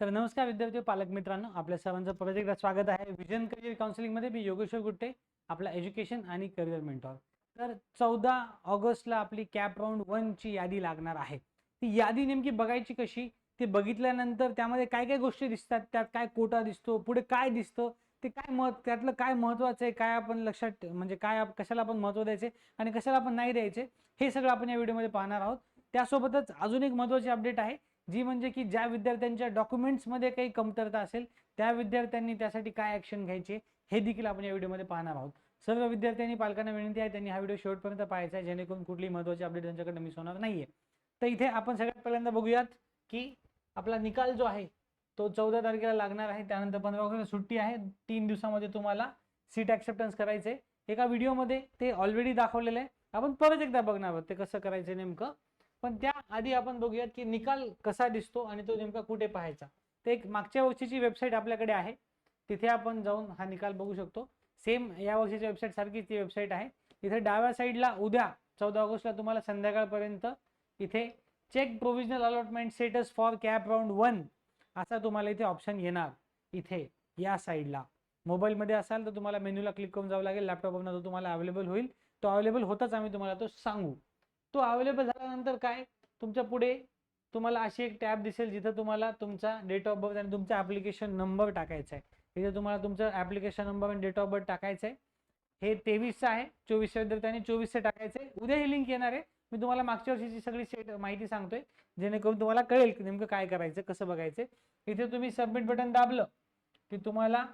तर नमस्कार विद्यार्थी पालक मित्रांनो आपल्या सर्वांचं परत एकदा स्वागत आहे. विजन करिअर काउन्सिलिंगमध्ये मी योगेश्वर गुट्टे आपला एज्युकेशन आणि करिअर मेंटॉर तर चौदा ऑगस्टला आपली कॅप राऊंड वनची यादी लागणार आहे. ती यादी नेमकी बघायची कशी? ते बघितल्यानंतर त्यामध्ये काय काय गोष्टी दिसतात? त्यात काय कोटा दिसतो? पुढे काय दिसतं? ते काय मत त्यातलं काय महत्त्वाचं आहे? काय आपण लक्षात म्हणजे काय कशाला आपण महत्त्व द्यायचे आणि कशाला आपण नाही द्यायचे? हे सगळं आपण या व्हिडिओमध्ये पाहणार आहोत. त्यासोबतच अजून एक महत्त्वाची अपडेट आहे. जी म्हणजे की ज्या विद्यार्थ्यांच्या डॉक्युमेंट्समध्ये काही कमतरता असेल त्या विद्यार्थ्यांनी त्यासाठी काय ॲक्शन घ्यायचे हे देखील आपण या व्हिडिओमध्ये पाहणार आहोत. सर्व विद्यार्थ्यांनी पालकांना विनंती आहे त्यांनी हा व्हिडिओ शेवटपर्यंत पाहायचा आहे जेणेकरून कुठली महत्त्वाची अपडेट त्यांच्याकडे मिस होणार नाहीये. तर इथे आपण सगळ्यात पहिल्यांदा बघूयात की आपला निकाल जो आहे तो चौदा तारखेला लागणार आहे त्यानंतर पंधरा ऑगस्टला सुट्टी आहे तीन दिवसामध्ये तुम्हाला सीट ॲक्सेप्टन्स करायचे एका व्हिडिओमध्ये ते ऑलरेडी दाखवलेलं आहे. आपण परत एकदा बघणार आहोत ते कसं करायचं नेमकं. पण त्या आधी आपण बघूयात की निकाल कसा दिसतो आणि तो नेमका कुठे पाहायचा. ते एक मागच्या वर्षीची वेबसाईट आपल्याकडे आहे. तिथे आपण जाऊन हा निकाल बघू शकतो. सेम या वर्षीच्या वेबसाईट सारखीच ती वेबसाईट आहे. इथे डाव्या साईडला उद्या चौदा ऑगस्टला तुम्हाला संध्याकाळपर्यंत इथे check provisional allotment status for CAP round one असा तुम्हाला इथे ऑप्शन येणार. इथे या साईडला. मोबाईलमध्ये असाल तर तुम्हाला मेन्यूला क्लिक करून जावं लागेल. लॅपटॉपवरनं तो तुम्हाला अवेलेबल होईल. तो अवेलेबल होताच आम्ही तुम्हाला तो सांगू. तो अवेलेबल झाल्यानंतर काय? तुमच्यापुढे तुम्हाला अशी एक टॅब दिसेल जिथं तुम्हाला तुमचा डेट ऑफ बर्थ आणि तुमचा ॲप्लिकेशन नंबर टाकायचा आहे. इथे तुम्हाला तुमचं ॲप्लिकेशन नंबर आणि डेट ऑफ बर्थ टाकायचं आहे. हे तेवीसचं आहे चोवीसच्या विद्यार्थ्यांनी चोवीसचं टाकायचं आहे. उद्या ही लिंक येणार आहे. मी तुम्हाला मागच्या वर्षीची सगळी सेट माहिती सांगतोय जेणेकरून तुम्हाला कळेल की नेमकं काय करायचं कसं बघायचं. इथे तुम्ही सबमिट बटन दाबलं की तुम्हाला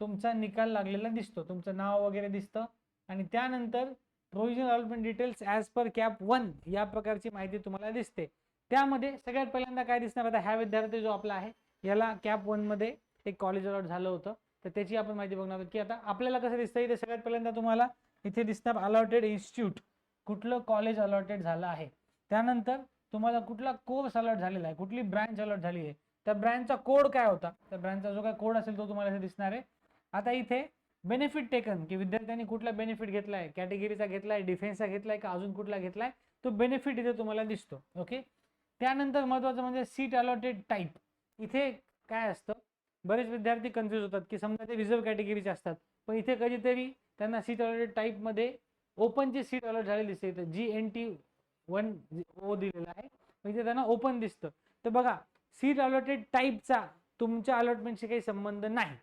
तुमचा निकाल लागलेला दिसतो. तुमचं नाव वगैरे दिसतं. आणि त्यानंतर provisional allotment details as per CAP one या प्रकारची माहिती तुम्हाला दिसते. त्यामध्ये सगळ्यात पहिल्यांदा काय दिसणार आता ह्या विद्यार्थी जो आपला आहे याला कॅप वनमध्ये एक कॉलेज अलॉट झालं होतं. तर त्याची आपण माहिती बघणार आहोत की आता आपल्याला कसं दिसतं इथे सगळ्यात पहिल्यांदा तुम्हाला इथे दिसणार अलॉटेड इन्स्टिट्यूट कुठलं कॉलेज अलॉटेड झालं आहे? त्यानंतर तुम्हाला कुठला कोर्स अलॉट झालेला आहे? कुठली ब्रँच अलॉट झाली आहे? त्या ब्रँचचा कोड काय होता? त्या ब्रँचचा जो काय कोड असेल तो तुम्हाला इथे दिसणार आहे. आता इथे बेनिफिट टेकन की विद्यार्थ्यांनी कुठला बेनिफिट घेतलाय? कॅटेगरीचा घेतलाय? डिफेन्सचा घेतलाय? का अजून कुठला घेतलाय? तो बेनिफिट इथे तुम्हाला दिसतो ओके त्यानंतर महत्वाचं म्हणजे सीट अलॉटेड टाईप इथे काय असतं? बरेच विद्यार्थी कन्फ्यूज होतात की समजा ते रिझर्व कॅटेगरीचे असतात. पण इथे कधीतरी त्यांना सीट अलॉटेड टाईपमध्ये ओपनची सीट अलॉट झालेली दिसते. इथं G N T one O दिलेला आहे. म्हणजे इथे त्यांना ओपन दिसतं. तर बघा सीट अलॉटेड टाईपचा तुमच्या अलॉटमेंटशी काही संबंध नाही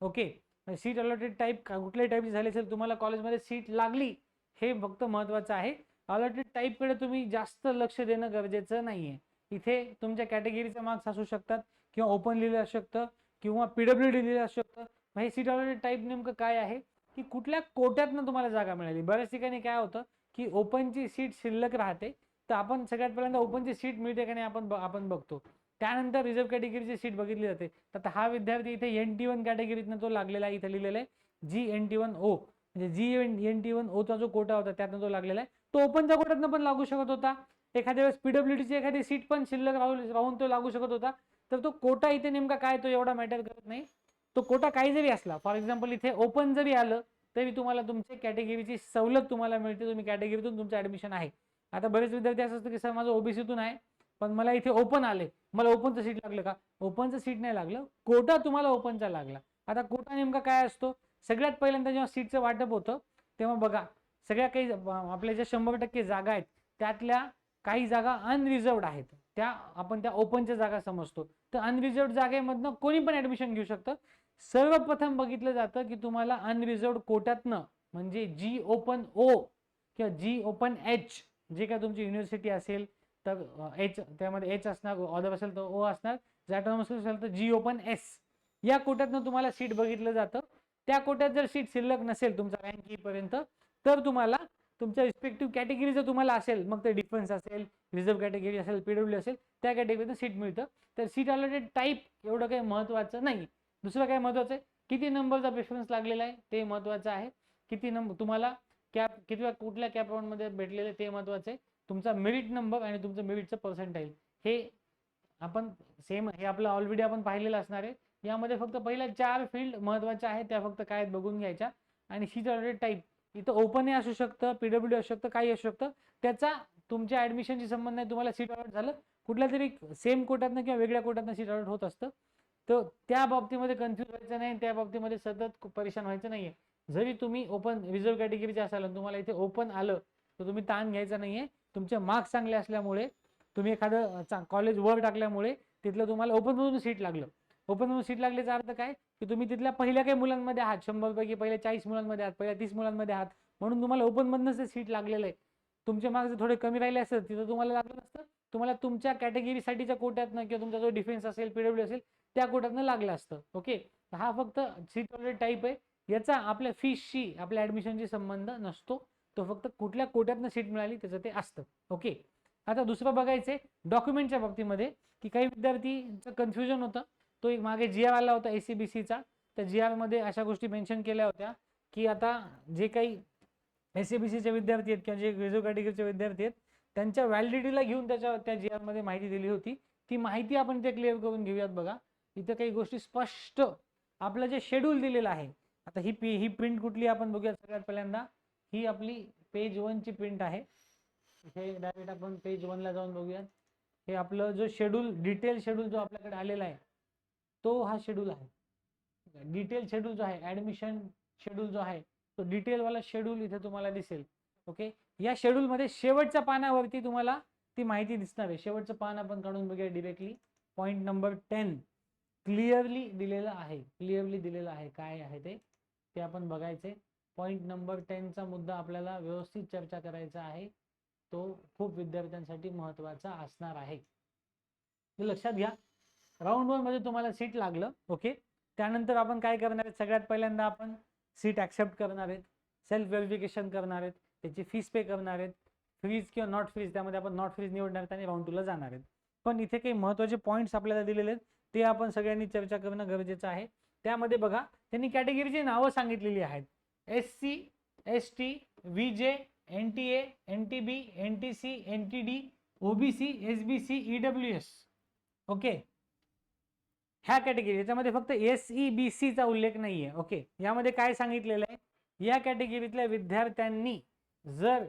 ओके सीट अलॉटेड टाईप कुठल्याही टाईपची झाली असेल तुम्हाला कॉलेजमध्ये सीट लागली हे फक्त महत्त्वाचं आहे. अलॉटेड टाईपकडे तुम्ही जास्त लक्ष देणं गरजेचं नाही आहे इथे तुमच्या कॅटेगरीचे मार्क्स असू शकतात किंवा ओपन लिहिलं असू शकतं किंवा पी डब्ल्यू डी लिहिलं असू शकतं. मग हे सीट अलॉटेड टाईप नेमकं काय आहे? की कुठल्या कोट्यातनं तुम्हाला जागा मिळाली. बऱ्याच ठिकाणी काय होतं की ओपनची सीट शिल्लक राहते. तर आपण सगळ्यात पहिल्यांदा ओपनची सीट मिळते का नाही आपण आपण बघतो. त्यानंतर रिझर्व्ह कॅटेगरीची सीट बघितली जाते. तर आता हा विद्यार्थी इथे एन टी वन कॅटेगरीतनं तो लागलेला आहे इथे लिहिलेला आहे G N T one O म्हणजे G N N T one Ocha जो कोटा होता त्यातनं तो लागलेला आहे तो ओपनच्या कोट्यातनं पण लागू शकत होता. एखाद्या वेळेस पीडब्ल्यूडीची एखादी सीट पण शिल्लक राहून राहून तो लागू शकत होता. तर तो कोटा इथे नेमका काय तो एवढा मॅटर करत नाही. तो कोटा काही जरी असला फॉर एक्झाम्पल इथे ओपन जरी आलं तरी तुम्हाला तुमच्या कॅटेगरीची सवलत तुम्हाला मिळते. तुम्ही कॅटेगरीतून तुमचं ऍडमिशन आहे. आता बरेच विद्यार्थी असं असतं की सर माझं ओबीसीतून आहे पण मला इथे ओपन आले. मला ओपनचं सीट लागलं का? ओपनचं सीट नाही लागलं. कोटा तुम्हाला ओपनचा लागला. आता कोटा नेमका काय असतो? सगळ्यात पहिल्यांदा जेव्हा सीटचं वाटप होतं तेव्हा बघा सगळ्या काही आपल्या ज्या शंभर टक्के जागा आहेत त्यातल्या काही जागा अनरिझर्वड आहेत. त्या आपण त्या ओपनच्या जागा समजतो. तर अनरिझर्वड जागेमधनं कोणी पण ऍडमिशन घेऊ शकतं. सर्वप्रथम बघितलं जातं की तुम्हाला अनरिझर्वड कोट्यातनं म्हणजे जी ओपन ओ किंवा जी ओपन एच जे काय तुमची युनिव्हर्सिटी असेल तर एच त्यामध्ये एच असणार ऑदर असेल तर ओ असणार जर असेल तर जी ओपन एस या कोट्यातनं तुम्हाला सीट बघितलं जातं. त्या कोट्यात जर सीट शिल्लक नसेल तुमचा रँक येईपर्यंत e तर तुम्हाला तुमच्या रिस्पेक्टिव्ह कॅटेगरी जर तुम्हाला असेल मग ते डिफेन्स असेल रिझर्व कॅटेगरी असेल पीडब्ल्यू असेल त्या कॅटेगरीतनं सीट मिळतं. तर सीट अलॉटेड टाईप एवढं काही महत्त्वाचं नाही. दुसरं काय महत्त्वाचं आहे? किती नंबरचा प्रेफरन्स लागलेला आहे? ते महत्त्वाचं आहे. किती नंबर तुम्हाला कॅप किती कुठल्या कॅप राऊंडमध्ये भेटलेलं ते महत्त्वाचे? तुमचा मेरिट नंबर आणि तुमचं मेरिटचं पर्सेंटाईल हे आपण सेम हे आपलं ऑलरेडी आपण पाहिलेलं असणार आहे. यामध्ये फक्त पहिल्या चार फील्ड महत्त्वाच्या आहेत त्या फक्त काय आहेत बघून घ्यायच्या. आणि सीट ऑलरेडी टाईप इथं ओपनही असू शकतं पीडब्ल्यू असू शकतं काही असू शकतं. त्याचा तुमच्या ॲडमिशनशी संबंध नाही तुम्हाला सीट अलॉट झालं. कुठल्या तरी सेम कोटातनं किंवा वेगळ्या कोटातनं सीट अलॉट होत असतं. तर त्या बाबतीमध्ये कन्फ्यूज व्हायचं नाही त्या बाबतीमध्ये सतत परेशान व्हायचं नाहीये. जरी तुम्ही ओपन रिझर्व्ह कॅटेगरीचे असाल आणि तुम्हाला इथे ओपन आलं तर तुम्ही ताण घ्यायचा नाहीये. तुमचे मार्क्स चांगले असल्यामुळे तुम्ही एखादं कॉलेज वर टाकल्यामुळे तिथलं तुम्हाला ओपन मधून सीट लागलं. ओपन मधून सीट लागल्याचा अर्थ काय? की तुम्ही तिथल्या पहिल्या काही मुलांमध्ये आहात शंभर पैकी पहिल्या चाळीस मुलांमध्ये आहात पहिल्या तीस मुलांमध्ये आहात म्हणून तुम्हाला ओपनमधनंच ते सीट लागलेलं आहे. तुमचे मार्क्स जर थोडे कमी राहिले असतात तिथं तुम्हाला लागलं नसतं. तुम्हाला तुमच्या कॅटेगरीसाठीच्या कोट्यातनं किंवा तुमचा जो डिफेन्स असेल पीडब्ल्यू असेल त्या कोट्यातनं लागलं असतं. ओके हा फक्त सीट टाईप आहे. याचा आपल्या फीसशी आपल्या ऍडमिशनशी संबंध नसतो. तो फक्त कुठल्या कोट्यातनं सीट मिळाली त्याचं ते असतं. ओके आता दुसरं बघायचं डॉक्युमेंटच्या बाबतीमध्ये की काही विद्यार्थीचं कन्फ्युजन होतं. तो एक मागे जी आर आला होता ए सी बी सीचा त्या जी आरमध्ये अशा गोष्टी मेन्शन केल्या होत्या की आता जे काही एस सी बी सीचे विद्यार्थी आहेत किंवा जे ग्रेज्युएट कॅटेगरीचे विद्यार्थी आहेत त्यांच्या व्हॅलिडिटीला घेऊन त्याच्या त्या जी आरमध्ये माहिती दिली होती. ती माहिती आपण ते क्लिअर करून घेऊयात बघा. इथं काही गोष्टी स्पष्ट आपलं जे शेड्यूल दिलेलं आहे आता ही पी ही प्रिंट कुठली आपण बघूया सगळ्यात पहिल्यांदा. ही आपली पेज वनची प्रिंट आहे. हे डायरेक्ट आपण पेज वनला जाऊन बघूयात. हे आपलं जो शेड्यूल डिटेल शेड्यूल जो आपल्याकडे आलेला आहे तो हा शेड्यूल आहे. डिटेल शेड्यूल जो आहे ऍडमिशन शेड्यूल जो आहे तो डिटेलवाला शेड्यूल इथे तुम्हाला दिसेल. ओके या शेड्यूलमध्ये शेवटच्या पानावरती तुम्हाला ती माहिती दिसणार आहे. शेवटचं पान आपण काढून बघूया directly point number ten clearly दिलेलं आहे. क्लिअरली दिलेलं आहे. काय आहे ते? ते आपण बघायचे. पॉईंट नंबर टेनचा मुद्दा आपल्याला व्यवस्थित चर्चा करायचा आहे. तो खूप विद्यार्थ्यांसाठी महत्त्वाचा असणार आहे. लक्षात घ्या. राऊंड वनमध्ये तुम्हाला सीट लागलं ओके त्यानंतर आपण काय करणार आहेत? सगळ्यात पहिल्यांदा आपण सीट ॲक्सेप्ट करणार आहेत. सेल्फ व्हेरिफिकेशन करणार आहेत. त्याची फीस पे करणार आहेत. फ्रीज किंवा नॉट फ्रीज त्यामध्ये आपण नॉट फ्रीज निवडणार आहेत आणि राऊंड टूला जाणार आहेत. पण इथे काही महत्त्वाचे पॉईंट्स आपल्याला दिलेले आहेत ते आपण सगळ्यांनी चर्चा करणं गरजेचं आहे. त्यामध्ये बघा त्यांनी कॅटेगरीची नावं सांगितलेली आहेत. S C S T V J N T A N T B N T C N T D OBC S B C E W S okay ह्या कॅटेगरी याच्यामध्ये फक्त एस ई बी सीचा उल्लेख नाही आहे ओके यामध्ये काय सांगितलेलं आहे? या कॅटेगरीतल्या विद्यार्थ्यांनी जर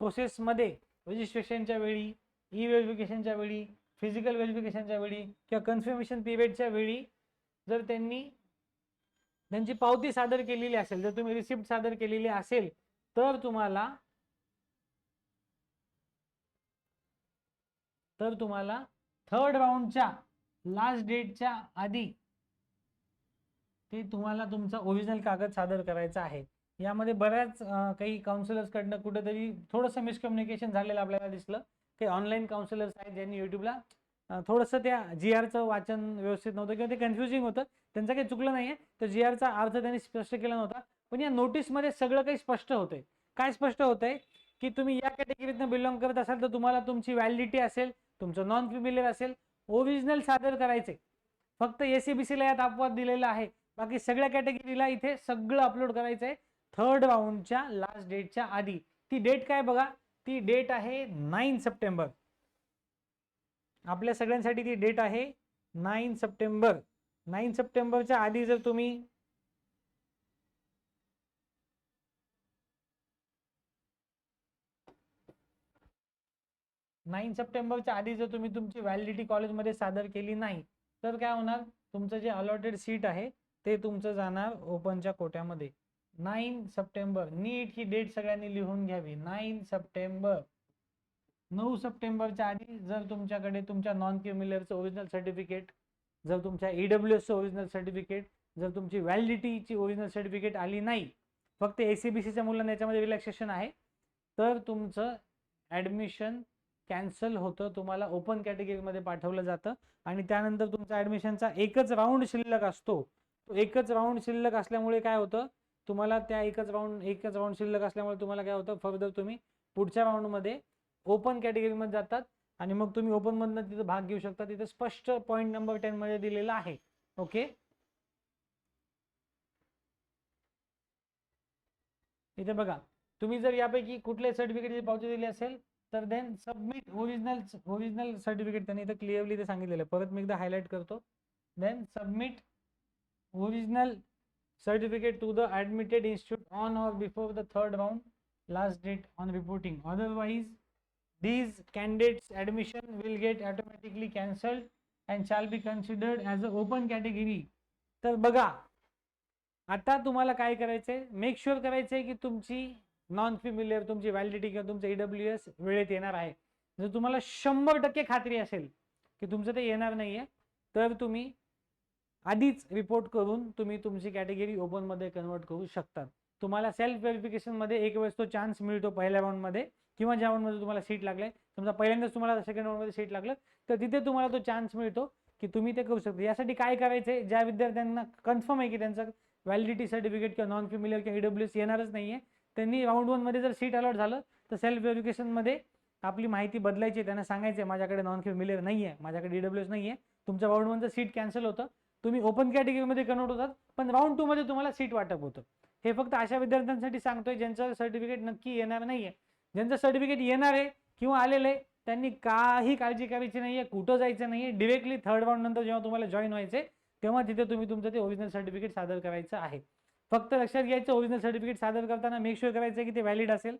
प्रोसेसमध्ये रजिस्ट्रेशनच्या वेळी ई व्हेरिफिकेशनच्या वेळी फिजिकल व्हेरिफिकेशनच्या वेळी किंवा कन्फर्मेशन पिरियडच्या वेळी जर त्यांनी त्यांची पावती सादर केलेली असेल जर तुम्ही रिसिप्ट सादर केलेली असेल तर तुम्हाला तर तुम्हाला थर्ड राऊंडच्या लास्ट डेटच्या आधी ते तुम्हाला तुमचा ओरिजिनल कागद सादर करायचा आहे. यामध्ये बऱ्याच काही काउन्सिलर्स कडनं कुठेतरी थोडंसं मिसकम्युनिकेशन झालेलं आपल्याला दिसलं. काही ऑनलाईन काउन्सिलर्स आहेत ज्यांनी युट्यूबला थोडंसं त्या जी आरचं वाचन व्यवस्थित नव्हतं किंवा ते कन्फ्युजिंग होतं. त्यांचं काही चुकलं नाहीये. तर जी आरचा अर्थ त्यांनी स्पष्ट केला नव्हता. पण या नोटीसमध्ये सगळं काही स्पष्ट होतंय. काय स्पष्ट होतंय? की तुम्ही या कॅटेगरीतनं बिलॉंग करत असाल तर तुम्हाला तुमची व्हॅलिडिटी असेल तुमचं नॉन फिमिलियर असेल ओरिजिनल सादर करायचे फक्त एसीबीसीला यात अपवाद दिलेला आहे. बाकी सगळ्या कॅटेगरीला इथे सगळं अपलोड करायचं आहे थर्ड राऊंडच्या लास्ट डेटच्या आधी. ती डेट काय बघा? ती डेट आहे नाईन सप्टेंबर. आपल्या सगळ्यांसाठी ती डेट आहे नाईन सप्टेंबर. नाईन सप्टेंबरच्या आधी जर तुम्ही नाईन सप्टेंबरच्या आधी जर तुम्ही तुमची व्हॅलिडिटी कॉलेजमध्ये सादर केली नाही तर काय होणार? तुमचं जे अलॉटेड सीट आहे ते तुमचं जाणार ओपनच्या कोट्यामध्ये. Nine September. नीट ही डेट सगळ्यांनी लिहून घ्यावी. Nine September. नऊ सप्टेंबरच्या आधी जर तुमच्याकडे तुमच्या नॉन क्युम्युलरचं ओरिजिनल सर्टिफिकेट जर तुमच्या ईडब्ल्यू एसचं ओरिजिनल सर्टिफिकेट जर तुमची व्हॅलिडिटीची ओरिजिनल सर्टिफिकेट आली नाही फक्त ए सी बी सीच्या मुलांना याच्यामध्ये रिलॅक्सेशन आहे तर तुमचं ॲडमिशन कॅन्सल होतं तुम्हाला ओपन कॅटेगरीमध्ये पाठवलं जातं. आणि त्यानंतर तुमचा ॲडमिशनचा एकच राऊंड शिल्लक असतो. तो एकच राऊंड शिल्लक असल्यामुळे काय होतं? तुम्हाला त्या एकच राऊंड एकच राऊंड शिल्लक असल्यामुळे तुम्हाला काय होतं? फर्दर तुम्ही पुढच्या राऊंडमध्ये ओपन कॅटेगरीमध्ये जातात आणि मग तुम्ही ओपन मधनं तिथं भाग घेऊ शकता. तिथे स्पष्ट पॉईंट नंबर टेन मध्ये दिलेला आहे. ओके इथे बघा. तुम्ही जर यापैकी कुठल्या सर्टिफिकेटची पावती दिली असेल तर then submit original original certificate त्यांनी इथं क्लिअरली ते सांगितलेलं आहे. परत मी एकदा हायलाईट करतो. Then submit original certificate to the admitted institute on or before the third round last date on reporting otherwise these candidates admission will get automatically cancelled and shall be considered as a open category. तर बघा आता तुम्हाला काय करायचंय? Make sure करायचंय की तुमची non फिमिलियर तुमची व्हॅलिडिटी किंवा तुमचं ईडब्ल्यू एस वेळेत येणार आहे. जर तुम्हाला शंभर टक्के खात्री असेल की तुमचं ते येणार नाहीये तर तुम्ही आधीच रिपोर्ट करून तुम्ही तुमची कॅटेगरी ओपनमध्ये कन्वर्ट करू शकतात तुम्हाला सेल्फ व्हेरिफिकेशनमध्ये एक वेळेस तो चान्स मिळतो पहिल्या राऊंडमध्ये किंवा ज्या राऊंडमध्ये तुम्हाला सीट लागले. समजा पहिल्यांदाच तुम्हाला सेकंड राऊंडमध्ये सीट लागलं तर तिथे तुम्हाला तो चान्स मिळतो की तुम्ही ते करू शकता. यासाठी काय करायचंय? ज्या विद्यार्थ्यांना कन्फर्म आहे की त्यांचं व्हॅलिडिटी सर्टिफिकेट किंवा नॉन फिमिलियर किंवा ईडब्ल्यू एस येणारच आहे त्यांनी राऊंड वनमध्ये जर सीट अलॉट झालं तर सेल्फ व्हेरिफिकेशनमध्ये आपली माहिती बदलायची आहे. त्यांना सांगायचं माझ्याकडे नॉन फिमिलियर नाही आहे माझ्याकडे ईडब्ल्यू नाही आहे तुमचं राऊंड वनचं सीट कॅन्सल होतं. तुम्ही ओपन कॅटेगरीमध्ये कन्वर्ट होतात पण राऊंड टूमध्ये तुम्हाला सीट वाटप होतं. हे फक्त अशा विद्यार्थ्यांसाठी सांगतोय ज्यांचं सर्टिफिकेट नक्की येणार नाही आहे ज्यांचं सर्टिफिकेट येणार आहे किंवा आलेलं आहे त्यांनी काही काळजी करायची नाही आहे कुठं जायचं नाही आहे डिरेक्टली थर्ड राऊंड नंतर जेव्हा तुम्हाला जॉईन व्हायचे तेव्हा तिथे तुम्ही तुमचं ते ओरिजिनल सर्टिफिकेट सादर करायचं आहे. फक्त लक्षात घ्यायचं ओरिजिनल सर्टिफिकेट सादर करताना मेक शुअर करायचं की ते व्हॅलिड असेल.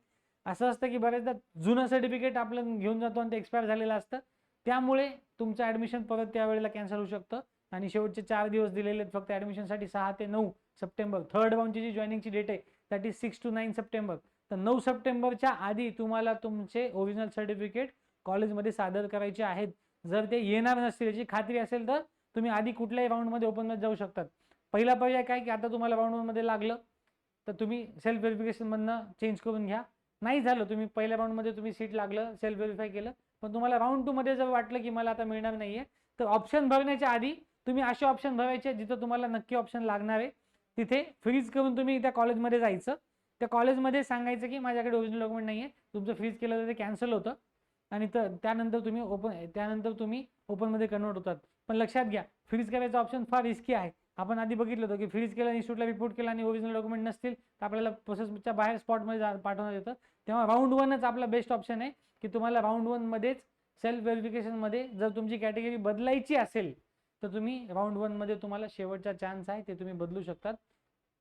असं असतं की बऱ्याचदा जुनं सर्टिफिकेट आपलं घेऊन जातो आणि ते एक्सपायर झालेलं असतं. त्यामुळे तुमचं ॲडमिशन परत त्यावेळेला कॅन्सल होऊ शकतं. आणि शेवटचे चार दिवस दिलेले आहेत फक्त ॲडमिशनसाठी सहा ते नऊ सप्टेंबर. थर्ड राऊंडची जी जॉईनिंगची डेट आहे that is six to nine September. तर नऊ सप्टेंबरच्या आधी तुम्हाला तुमचे ओरिजिनल सर्टिफिकेट कॉलेजमध्ये सादर करायचे आहेत. जर ते येणार नसतील याची खात्री असेल तर तुम्ही आधी कुठल्याही राऊंडमध्ये ओपनमध्ये जाऊ शकतात. पहिला पर्याय काय की आता तुम्हाला राऊंडमध्ये लागलं तर तुम्ही सेल्फ व्हेरिफिकेशनमधनं चेंज करून घ्या. नाही झालं तुम्ही पहिल्या राऊंडमध्ये तुम्ही सीट लागलं सेल्फ व्हेरीफाय केलं पण तुम्हाला राऊंड टू मध्ये जर वाटलं की मला आता मिळणार नाहीये तर ऑप्शन भरण्याच्या आधी तुम्ही असे ऑप्शन भरायचे जिथं तुम्हाला नक्की ऑप्शन लागणार आहे. तिथे फ्रीज करून तुम्ही त्या कॉलेजमध्ये जायचं. त्या कॉलेजमध्ये सांगायचं की माझ्याकडे ओरिजिनल डॉक्युमेंट नाही आहे तुमचं फ्रीज केलं तर ते कॅन्सल होतं. आणि तर त्यानंतर तुम्ही ओपन त्यानंतर तुम्ही ओपनमध्ये कन्वर्ट होतात. पण लक्षात घ्या फ्रीज करायचा ऑप्शन फार रिस्की आहे. आपण आधी बघितलं होतं की फ्रीज केलं इन्स्टिट्यूटला रिपोर्ट केला आणि ओरिजिनल डॉक्युमेंट नसतील तर आपल्याला प्रोसेसच्या बाहेर स्पॉटमध्ये जा पाठवण्यात येतं. तेव्हा राऊंड वनच आपला बेस्ट ऑप्शन आहे की तुम्हाला राऊंड वनमध्येच सेल्फ व्हेरिफिकेशनमध्ये जर तुमची कॅटेगरी बदलायची असेल तर तुम्ही राऊंड वनमध्ये तुम्हाला शेवटचा चान्स आहे ते तुम्ही बदलू शकतात.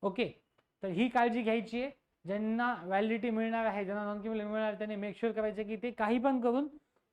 ओके तर ही काळजी घ्यायची आहे. ज्यांना व्हॅलिडिटी मिळणार आहे ज्यांना नॉन किमिल मिळणार त्यांनी मेक शुअर करायचे की ते काही पण करून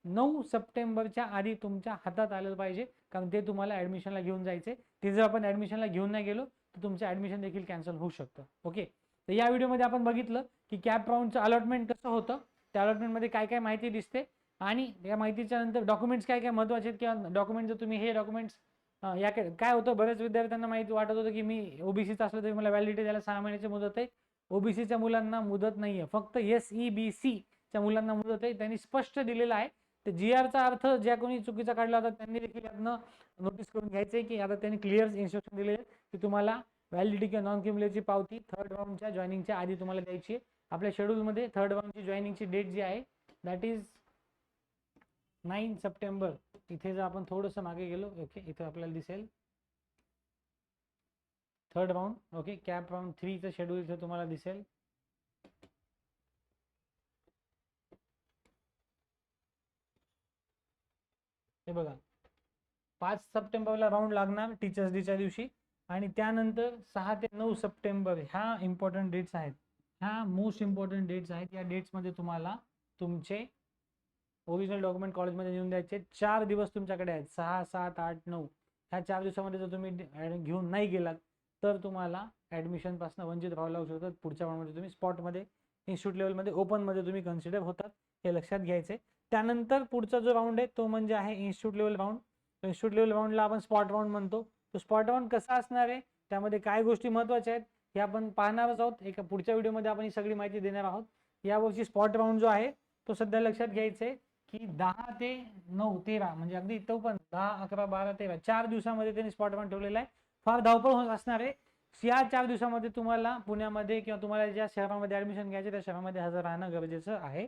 नऊ सप्टेंबरच्या आधी तुमच्या हातात आलं पाहिजे. कारण ते तुम्हाला ॲडमिशनला घेऊन जायचे. ते जर आपण ॲडमिशनला घेऊन नाही गेलो तर तुमचं ॲडमिशन देखील कॅन्सल होऊ शकतं. ओके तर या व्हिडिओमध्ये आपण बघितलं की कॅप राऊंडचं अलॉटमेंट कसं होतं. त्या अलॉटमेंटमध्ये काय काय माहिती दिसते. आणि या माहितीच्या नंतर डॉक्युमेंट्स काय काय महत्त्वाचे आहेत किंवा डॉक्युमेंट जर तुम्ही हे डॉक्युमेंट्स या काय होतं बऱ्याच विद्यार्थ्यांना माहिती वाटत होतं की मी ओबीसीचं असलं तरी मला व्हॅलिडिटी द्यायला सहा महिन्याची मुदत आहे. ओबीसीच्या मुलांना मुदत नाहीये. फक्त एस ई बी सीच्या मुलांना मुदत आहे. त्यांनी स्पष्ट दिलेलं आहे. तर जी आरचा अर्थ ज्या कोणी चुकीचा काढला होता त्यांनी देखील यातनं नोटीस करून घ्यायचंय की आता त्यांनी क्लिअर इन्स्ट्रक्शन दिले की तुम्हाला व्हॅलिडिटी किंवा नॉन क्युम्युलेची पावती थर्ड राऊंडच्या जॉईनिंगच्या आधी तुम्हाला द्यायची आहे. आपल्या शेड्यूलमध्ये थर्ड राऊंडची जॉईनिंगची डेट जी आहे दॅट इज नाईन सप्टेंबर. इथे जर आपण थोडंसं मागे गेलो ओके इथं आपल्याला दिसेल. Third round okay CAP round थ्रीचं schedule इथं तुम्हाला दिसेल. हे बघा पाच सप्टेंबरला राऊंड लागणार टीचर्स डेच्या दिवशी आणि त्यानंतर सहा ते नऊ सप्टेंबर ह्या इम्पॉर्टंट डेट्स आहेत. ह्या मोस्ट इम्पॉर्टंट डेट्स आहेत. या डेट्समध्ये तुम्हाला तुमचे ओरिजिनल डॉक्युमेंट कॉलेजमध्ये नेऊन द्यायचे. चार दिवस तुमच्याकडे आहेत. सहा सात आठ नऊ. ह्या चार दिवसामध्ये जर तुम्ही घेऊन नाही गेलात तर तुम्हाला ॲडमिशनपासून वंचित व्हावं लागू शकतात. पुढच्या राऊंडमध्ये तुम्ही स्पॉटमध्ये इन्स्टिट्यूट लेवलमध्ये ओपनमध्ये तुम्ही कन्सिडर होतात. हे लक्षात घ्यायचे त्यानंतर पुढचा जो राऊंड आहे तो म्हणजे आहे institute level round institute level राऊंडला आपण स्पॉट राऊंड म्हणतो. तो स्पॉट राऊंड कसा असणार आहे? त्यामध्ये काय गोष्टी महत्त्वाच्या आहेत? हे आपण पाहणारच आहोत. एका पुढच्या व्हिडिओमध्ये आपण ही सगळी माहिती देणार आहोत. यावर्षी स्पॉट राऊंड जो आहे तो सध्या लक्षात घ्यायचा आहे की दहा ते नऊ तेरा म्हणजे अगदी इथं पण दहा अकरा बारा तेरा चार दिवसामध्ये त्यांनी स्पॉट राऊंड ठेवलेला आहे. फार धावपळ होत असणार आहे. या चार दिवसामध्ये तुम्हाला पुण्यामध्ये किंवा तुम्हाला ज्या शहरामध्ये ऍडमिशन घ्यायचे त्या शहरामध्ये हजर राहणं गरजेचं आहे.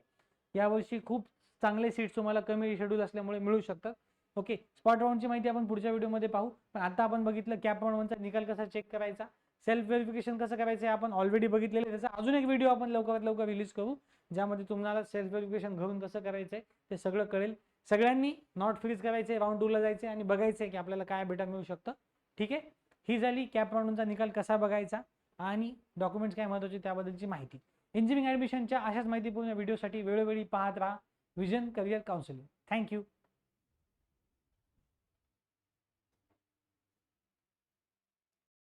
यावर्षी खूप चांगले सीट्स तुम्हाला कमी शेड्यूल असल्यामुळे मिळू शकतात. ओके स्पॉट राऊंडची माहिती आपण पुढच्या व्हिडिओमध्ये पाहू. पण आता आपण बघितलं कॅप राऊंडचा निकाल कसा चेक करायचा सेल्फ व्हेरिफिकेशन कसं करायचं आपण ऑलरेडी बघितलेलं आहे. त्याचा अजून एक व्हिडिओ आपण लवकरात लवकर रिलीज करू ज्यामध्ये तुम्हाला सेल्फ व्हेरिफिकेशन घरून कसं करायचं आहे ते सगळं कळेल. सगळ्यांनी नॉट फ्रीज करायचे राऊंड टूला जायचे आणि बघायचं आहे की आपल्याला काय बेटा मिळू शकतं. ठीक आहे? ही झाली कॅप राऊंडचा निकाल कसा बघायचा आणि डॉक्युमेंट्स काय महत्त्वाचे त्याबद्दलची माहिती. इंजिनिअरिंग ॲडमिशनच्या अशाच माहितीपूर्ण व्हिडिओसाठी वेळोवेळी पाहत राहा. Vision career counselling thank you